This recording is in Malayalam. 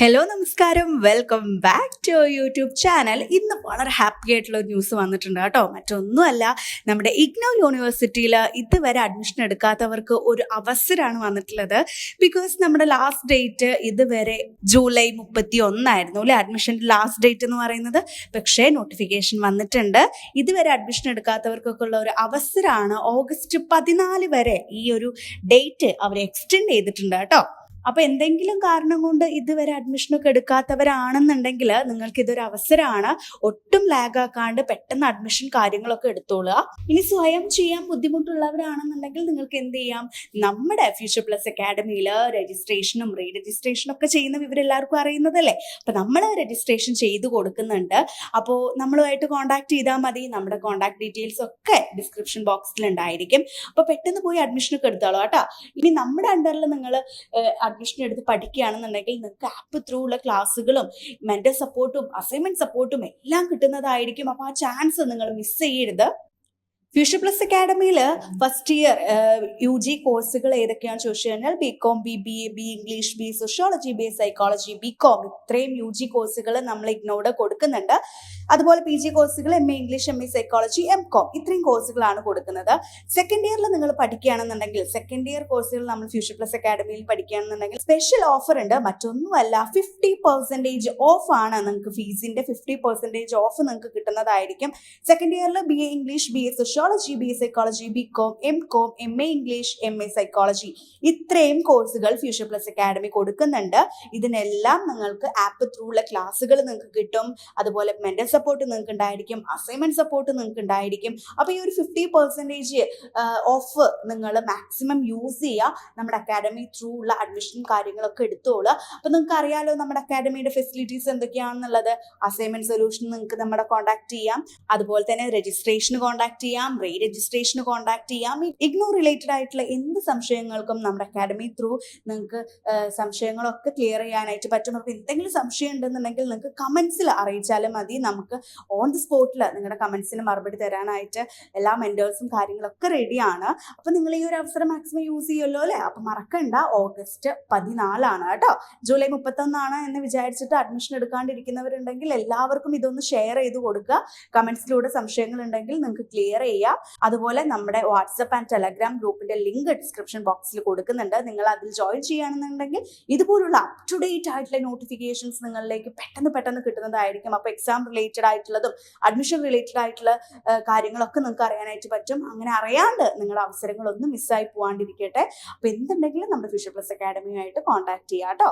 ഹലോ നമസ്കാരം. Welcome back to YouTube channel ഇന്ന് വളരെ ഹാപ്പി ആയിട്ടുള്ള ഒരു ന്യൂസ് വന്നിട്ടുണ്ട് കേട്ടോ. മറ്റൊന്നുമല്ല നമ്മുടെ ഇഗ്നോ യൂണിവേഴ്സിറ്റിയിൽ ഇതുവരെ അഡ്മിഷൻ എടുക്കാത്തവർക്ക് ഒരു അവസരമാണ് വന്നിട്ടുള്ളത്. ബിക്കോസ് നമ്മുടെ ലാസ്റ്റ് ഡേറ്റ് ഇതുവരെ ജൂലൈ മുപ്പത്തി ഒന്നായിരുന്നു അല്ലേ? അഡ്മിഷന്റെ ലാസ്റ്റ് ഡേറ്റ് എന്ന് പറയുന്നത്. പക്ഷേ നോട്ടിഫിക്കേഷൻ വന്നിട്ടുണ്ട്. ഇതുവരെ അഡ്മിഷൻ എടുക്കാത്തവർക്കൊക്കെ ഉള്ള ഒരു അവസരമാണ് ഓഗസ്റ്റ് പതിനാല് വരെ ഈ ഒരു ഡേറ്റ് അവർ എക്സ്റ്റെൻഡ് ചെയ്തിട്ടുണ്ട് കേട്ടോ. അപ്പൊ എന്തെങ്കിലും കാരണം കൊണ്ട് ഇതുവരെ അഡ്മിഷനൊക്കെ എടുക്കാത്തവരാണെന്നുണ്ടെങ്കിൽ നിങ്ങൾക്ക് ഇതൊരു അവസരമാണ്. ഒട്ടും ലാഗ് ആക്കാണ്ട് പെട്ടെന്ന് അഡ്മിഷൻ കാര്യങ്ങളൊക്കെ എടുത്തോളുക. ഇനി സ്വയം ചെയ്യാൻ ബുദ്ധിമുട്ടുള്ളവരാണെന്നുണ്ടെങ്കിൽ നിങ്ങൾക്ക് എന്ത് ചെയ്യാം? നമ്മുടെ ഫ്യൂച്ചർ പ്ലസ് അക്കാഡമിയിൽ രജിസ്ട്രേഷനും റീ രജിസ്ട്രേഷനും ഒക്കെ ചെയ്യുന്ന ഇവരെല്ലാവർക്കും അറിയുന്നതല്ലേ? അപ്പൊ നമ്മൾ രജിസ്ട്രേഷൻ ചെയ്ത് കൊടുക്കുന്നുണ്ട്. അപ്പോൾ നമ്മളുമായിട്ട് കോൺടാക്ട് ചെയ്താൽ മതി. നമ്മുടെ കോൺടാക്ട് ഡീറ്റെയിൽസ് ഒക്കെ ഡിസ്ക്രിപ്ഷൻ ബോക്സിൽ ഉണ്ടായിരിക്കും. അപ്പോൾ പെട്ടെന്ന് പോയി അഡ്മിഷനൊക്കെ എടുത്തോളൂ കേട്ടോ. ഇനി നമ്മുടെ അണ്ടറിൽ നിങ്ങൾ അഡ്മിഷൻ എടുത്ത് പഠിക്കുകയാണെന്നുണ്ടെങ്കിൽ നിങ്ങൾക്ക് ആപ്പ് ത്രൂ ഉള്ള ക്ലാസ്സുകളും മെന്റൽ സപ്പോർട്ടും അസൈൻമെന്റ് സപ്പോർട്ടും എല്ലാം കിട്ടുന്നതായിരിക്കും. അപ്പോൾ ആ ചാൻസ് നിങ്ങൾ മിസ് ചെയ്യരുത്. ഫ്യൂഷൻ പ്ലസ് അക്കാഡമിയിൽ ഫസ്റ്റ് ഇയർ യു ജി കോഴ്സുകൾ ഏതൊക്കെയാണെന്ന് ചോദിച്ചു കഴിഞ്ഞാൽ B com B B A B English B sociology B psychology B com ഇത്രയും യു ജി കോഴ്സുകൾ നമ്മൾ ഇഗ്നോട് കൊടുക്കുന്നുണ്ട്. അതുപോലെ പി ജി കോഴ്സുകൾ M A English M A psychology M com ഇത്രയും കോഴ്സുകളാണ് കൊടുക്കുന്നത്. സെക്കൻഡ് ഇയറിൽ നിങ്ങൾ പഠിക്കുകയാണെന്നുണ്ടെങ്കിൽ സെക്കൻഡ് ഇയർ കോഴ്സുകൾ നമ്മൾ ഫ്യൂച്ചർ പ്ലസ് അക്കാഡമിയിൽ പഠിക്കുകയാണെന്നുണ്ടെങ്കിൽ സ്പെഷ്യൽ ഓഫർ ഉണ്ട്. മറ്റൊന്നുമല്ല ഫിഫ്റ്റി പെർസെന്റേജ് ഓഫ് ആണ് നിങ്ങൾക്ക് ഫീസിന്റെ ഫിഫ്റ്റി പെർസെന്റേജ് ഓഫ് നിങ്ങൾക്ക് കിട്ടുന്നതായിരിക്കും. സെക്കൻഡ് ഇയറിൽ B A English B A sociology B A psychology B com M com M A English M A psychology ഇത്രയും കോഴ്സുകൾ ഫ്യൂച്ചർ പ്ലസ് അക്കാഡമി കൊടുക്കുന്നുണ്ട്. ഇതിനെല്ലാം നിങ്ങൾക്ക് ആപ്പ് ത്രൂ ഉള്ള ക്ലാസ്സുകൾ നിങ്ങൾക്ക് കിട്ടും. അതുപോലെ മെന്റൽ സപ്പോർട്ട് നിങ്ങൾക്ക് ഉണ്ടായിരിക്കും അസൈൻമെന്റ് സപ്പോർട്ട് നിങ്ങൾക്ക് ഉണ്ടായിരിക്കും അപ്പോൾ ഈ ഒരു ഫിഫ്റ്റി പെർസെന്റേജ് ഓഫ് നിങ്ങൾ മാക്സിമം യൂസ് ചെയ്യുക. നമ്മുടെ അക്കാഡമി ത്രൂ ഉള്ള അഡ്മിഷൻ കാര്യങ്ങളൊക്കെ എടുത്തോളുക. അപ്പോൾ നിങ്ങൾക്ക് അറിയാലോ നമ്മുടെ അക്കാഡമിയുടെ ഫെസിലിറ്റീസ് എന്തൊക്കെയാണെന്നുള്ളത്. അസൈൻമെന്റ് സൊല്യൂഷൻ നിങ്ങൾക്ക് നമ്മുടെ കോൺടാക്ട് ചെയ്യാം. അതുപോലെ തന്നെ രജിസ്ട്രേഷന് കോൺടാക്ട് ചെയ്യാം റീ രജിസ്ട്രേഷന് കോൺടാക്ട് ചെയ്യാം ഇഗ്നോർ റിലേറ്റഡ് ആയിട്ടുള്ള എന്ത് സംശയങ്ങൾക്കും നമ്മുടെ അക്കാഡമി ത്രൂ നിങ്ങൾക്ക് സംശയങ്ങളൊക്കെ ക്ലിയർ ചെയ്യാനായിട്ട് പറ്റും. അപ്പോൾ എന്തെങ്കിലും സംശയം ഉണ്ടെന്നുണ്ടെങ്കിൽ നിങ്ങൾക്ക് കമന്റ്സിൽ അറിയിച്ചാലും മതി. നമുക്ക് ഓൺ ദി സ്പോട്ടിൽ നിങ്ങളുടെ കമൻസിന് മറുപടി തരാനായിട്ട് എല്ലാ മെന്റേഴ്സും കാര്യങ്ങളൊക്കെ റെഡിയാണ് അപ്പം നിങ്ങൾ ഈ ഒരു അവസരം മാക്സിമം യൂസ് ചെയ്യുമല്ലോ അല്ലേ? അപ്പം മറക്കണ്ട ഓഗസ്റ്റ് പതിനാലാണ് കേട്ടോ. ജൂലൈ മുപ്പത്തൊന്നാണ് എന്ന് വിചാരിച്ചിട്ട് അഡ്മിഷൻ എടുക്കാണ്ടിരിക്കുന്നവരുണ്ടെങ്കിൽ എല്ലാവർക്കും ഇതൊന്ന് ഷെയർ ചെയ്ത് കൊടുക്കുക. കമൻസിലൂടെ സംശയങ്ങൾ ഉണ്ടെങ്കിൽ നിങ്ങൾക്ക് ക്ലിയർ ചെയ്യാം. അതുപോലെ നമ്മുടെ വാട്സപ്പ് ആൻഡ് ടെലഗ്രാം ഗ്രൂപ്പിന്റെ ലിങ്ക് ഡിസ്ക്രിപ്ഷൻ ബോക്സിൽ കൊടുക്കുന്നുണ്ട്. നിങ്ങൾ അതിൽ ജോയിൻ ചെയ്യുകയാണെന്നുണ്ടെങ്കിൽ ഇതുപോലുള്ള അപ് ടു ഡേറ്റ് ആയിട്ടുള്ള നോട്ടിഫിക്കേഷൻസ് നിങ്ങളിലേക്ക് പെട്ടെന്ന് പെട്ടെന്ന് കിട്ടുന്നതായിരിക്കും. അപ്പോൾ എക്സാം റിലേറ്റഡ് ആയിട്ടുള്ളതും അഡ്മിഷൻ റിലേറ്റഡ് ആയിട്ടുള്ള കാര്യങ്ങളൊക്കെ നിങ്ങൾക്ക് അറിയാനായിട്ട് പറ്റും. അങ്ങനെ അറിയാണ്ട് നിങ്ങളുടെ അവസരങ്ങളൊന്നും മിസ്സായി പോവാണ്ടിരിക്കട്ടെ. അപ്പോൾ എന്തുണ്ടെങ്കിലും നമ്മുടെ ഫ്യൂച്ചർ പ്ലസ് അക്കാഡമിയുമായിട്ട് കോൺടാക്ട് ചെയ്യാം കേട്ടോ